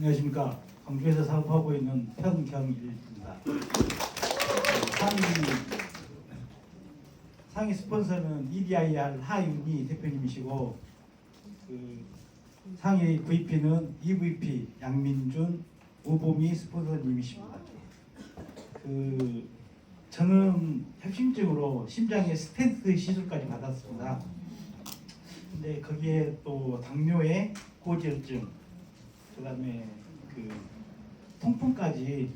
안녕하십니까. 광주에서 사업하고 있는 현경일입니다. 상위, 상위 스폰서는 EDIR 하윤희 대표님이시고 그 상위 VP는 EVP 양민준, 우보미 스폰서님이십니다. 그 저는 협심증으로 심장에 스텐트 시술까지 받았습니다. 근데 거기에 또 당뇨에 고지혈증, 그다음에 그 통풍까지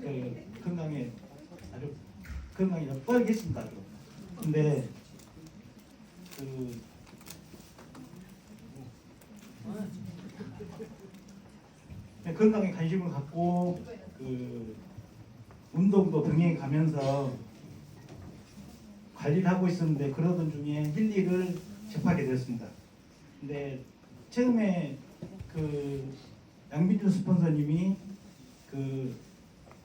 그 건강에 아주 건강이 뻘겠습니다. 근데 그 네, 건강에 관심을 갖고 그 운동도 병행해 가면서 관리를 하고 있었는데 그러던 중에 힐리를 접하게 됐습니다. 근데 처음에 그 양민준 스폰서님이 그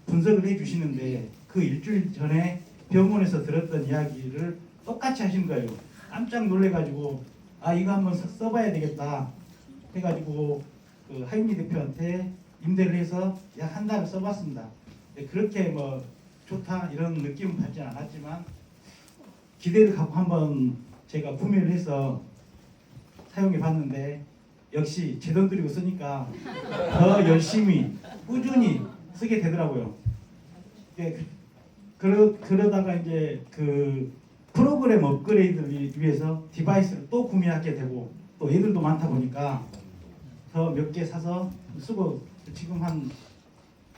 분석을 해주시는데 그 일주일 전에 병원에서 들었던 이야기를 똑같이 하신 거예요. 깜짝 놀래가지고 아 이거 한번 써- 써봐야 되겠다 해가지고 그 하윤미 대표한테 임대를 해서 약 한 달을 써봤습니다. 근데 그렇게 뭐 좋다 이런 느낌은 받지 않았지만 기대를 갖고 한번 제가 구매를 해서 사용해 봤는데 역시 제 돈 들이고 쓰니까 더 열심히 꾸준히 쓰게 되더라고요. 예, 그- 그러, 그러다가 이제 그 프로그램 업그레이드를 위- 위해서 디바이스를 또 구매하게 되고 또 애들도 많다 보니까 더 몇 개 사서 쓰고 지금 한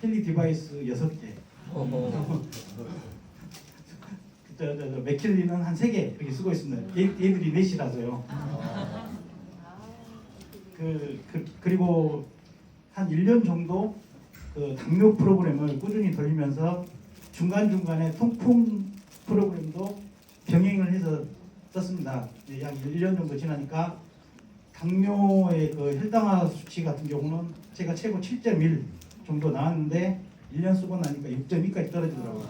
헬리 디바이스 여섯 개 저, 저, 저 맥킬리는 한세개 이렇게 쓰고 있습니다. 얘, 얘들이 넷이라서요. 그, 그 그리고 한 1년 정도 그 당뇨 프로그램을 꾸준히 돌리면서 중간 중간에 통풍 프로그램도 병행을 해서 썼습니다. 이제 약 1년 정도 지나니까 당뇨의 그 혈당화 수치 같은 경우는 제가 최고 7.1 정도 나왔는데 1년 쓰고 나니까 6.2까지 떨어지더라고요.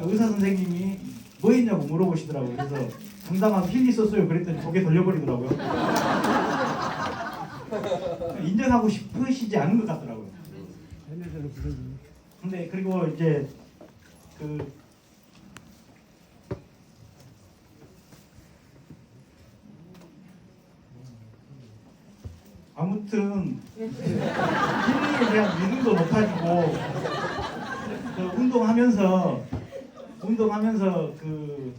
의사 선생님이 뭐 했냐고 물어보시더라고요. 그래서 당당하게 힐리 썼어요. 그랬더니 고개 돌려버리더라고요. 인정하고 싶으시지 않은 것 같더라고요. 근데 그리고 이제 그 아무튼 힐리에 대한 믿음도 높아지고 그 운동하면서 운동하면서 그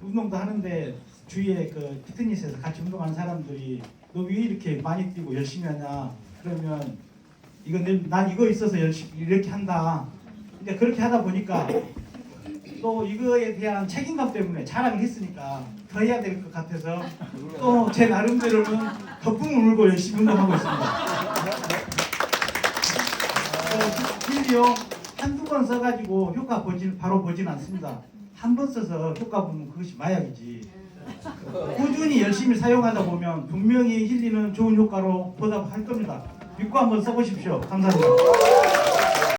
운동도 하는데 주위에 그 피트니스에서 같이 운동하는 사람들이 너 왜 이렇게 많이 뛰고 열심히 하냐 그러면 내, 난 이거 있어서 열심히 이렇게 한다. 근데 그렇게 하다 보니까 또 이거에 대한 책임감 때문에 자랑을 했으니까 더 해야 될 것 같아서 또 제 나름대로는 덕분을 울고 열심히 운동하고 있습니다. 어, 힐리요 한두 번 써가지고 효과 보진 바로 보진 않습니다. 한 번 써서 효과 보면 그것이 마약이지. 꾸준히 열심히 사용하다 보면 분명히 힐리는 좋은 효과로 보답할 겁니다. 믿고 한번 써보십시오. 감사합니다.